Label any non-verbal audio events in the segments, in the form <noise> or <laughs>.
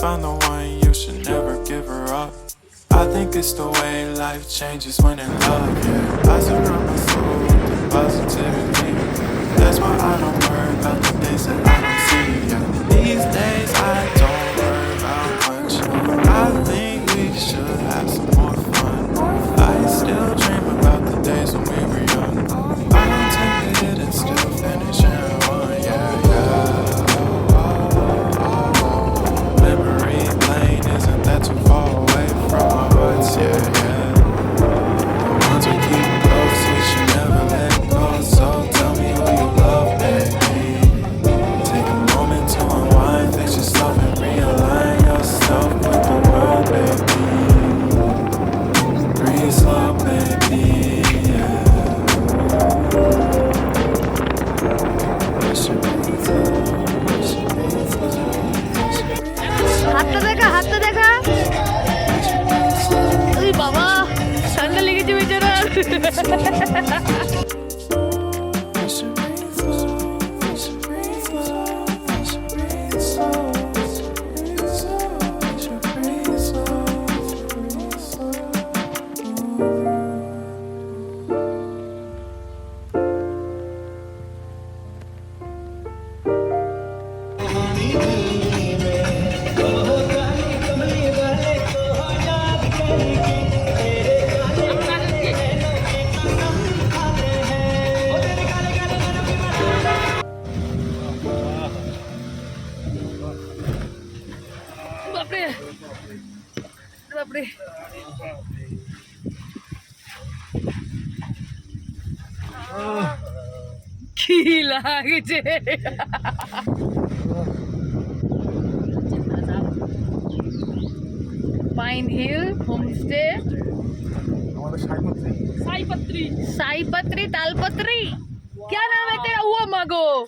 found the one, you should never give her up. I think it's the way life changes when in love, yeah. I surround my soul with positivity. That's why I don't worry about the things that I don't see, yeah. These days I 哈哈哈哈哈哈。बापरे बापरे की लागे छे pine हिल क्या नाम है तेरा? वो मगो।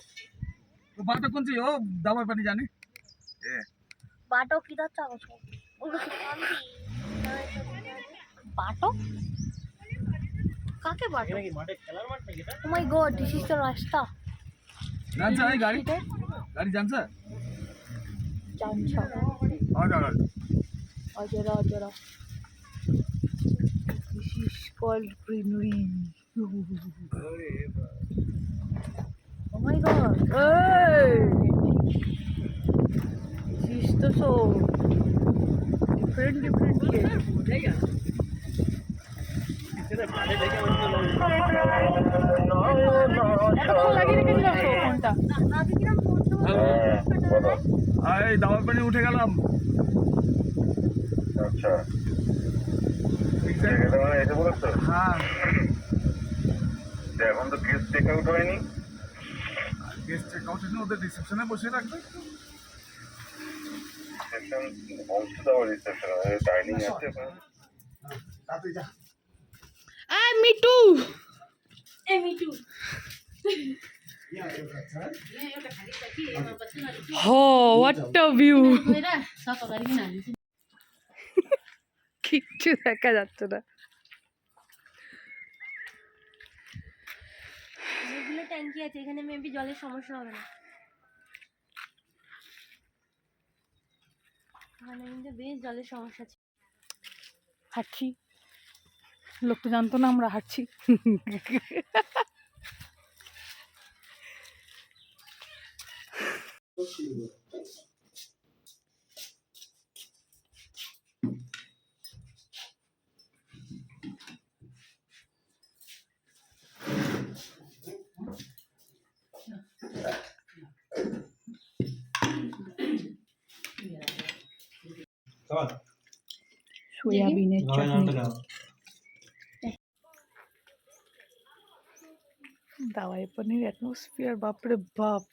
तो बात तो कौन सी हो? दवा पानी जाने। బాటో కిదా చావచ్చు বাটো কাকে বাটো ও my god this is the রাস্তা জানছ এই গাড়ি? গাড়ি জানছা? This is called oh my god এই সো ডিফারেন্ট ডিফারেন্ট এই দাবার পানি উঠে গেলাম। আচ্ছা। মানে হ্যাঁ। এখন তো গেস্ট চেক আউট হয়নি। গেস্ট চেক আউট ওদের রিসেপশনে বসে রাখবে। রিসেপশন ডাইনিং আছে যা I me too uh what a view কিচ্ছু দেখা যাচ্ছে না। ট্যাঙ্কি আছে এখানে মেবি জলের সমস্যা হবে না। কিন্তু বেশ জলের সমস্যা আছে হাঁটছি। লোক তো জানতো না আমরা হাঁটছি। <laughs> সোয়াবিনের চাটনি। দাওয়াই পনির অ্যাটমসফিয়ার বাপরে বাপ।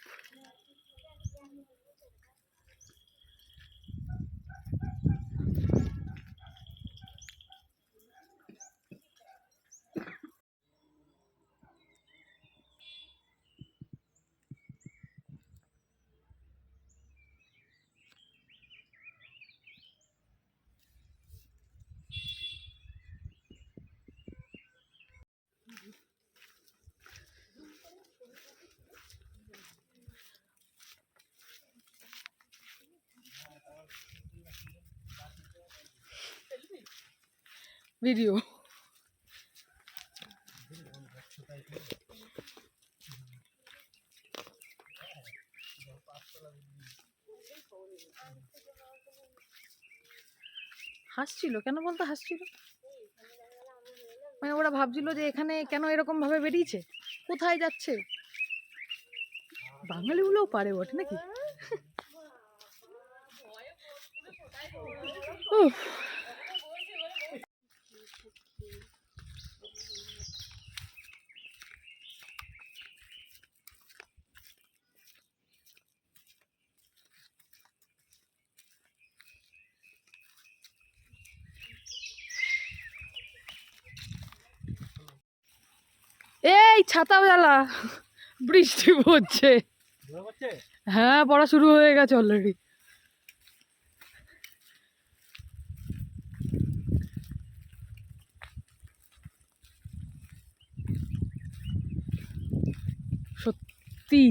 ভিডিও হাসছিল? কেন বলতো হাসছিল? মানে ওরা ভাবছিল যে এখানে কেন এরকম ভাবে বেরিয়েছে? কোথায় যাচ্ছে? বাঙালিগুলোও পারে বটে নাকি? উফ। এই ছাতা বেলা। বৃষ্টি পড়ছে। হ্যাঁ পড়া শুরু হয়ে গেছে অলরেডি সত্যি,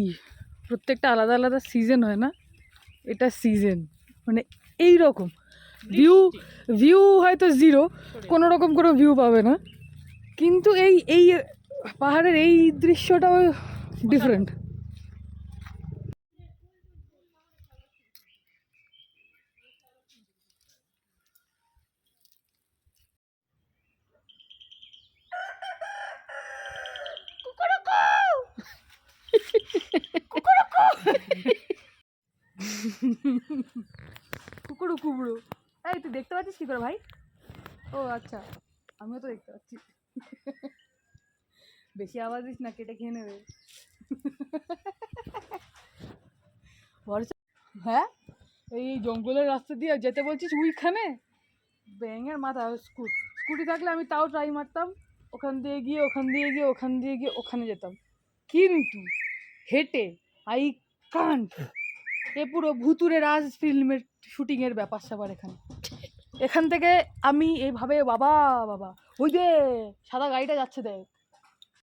প্রত্যেকটা আলাদা আলাদা সিজন হয় না? এটা সিজন মানে এই রকম ভিউ ভিউ হয়তো জিরো কোনো রকম কোনো ভিউ পাবে না। কিন্তু এই এই পাহাড়ের এই দৃশ্যটাও ডিফারেন্ট কুকুরু কুকুরু এই তুই দেখতে পাচ্ছিস কি করে ভাই? ও আচ্ছা। আমিও তো দেখতে পাচ্ছি। বেশি আওয়াজ দিস না, কেটে খেয়ে নেবে। হ্যাঁ? এই জঙ্গলের রাস্তা দিয়ে যেতে বলছিস ওইখানে? ব্যাঙের মাথা স্কুট স্কুটি থাকলে আমি তাও ট্রাই মারতাম। ওখান দিয়ে গিয়ে, ওখান দিয়ে গিয়ে, ওখান দিয়ে গিয়ে, ওখানে যেতাম। কিন্তু হেঁটে আই কান্ট এ পুরো ভুতুরে রাজ ফিল্মের শুটিংয়ের ব্যাপার স্যাপার এখানে। এখান থেকে আমি এইভাবে, বাবা বাবা। ওই যে, সাদা গাড়িটা যাচ্ছে দেখ।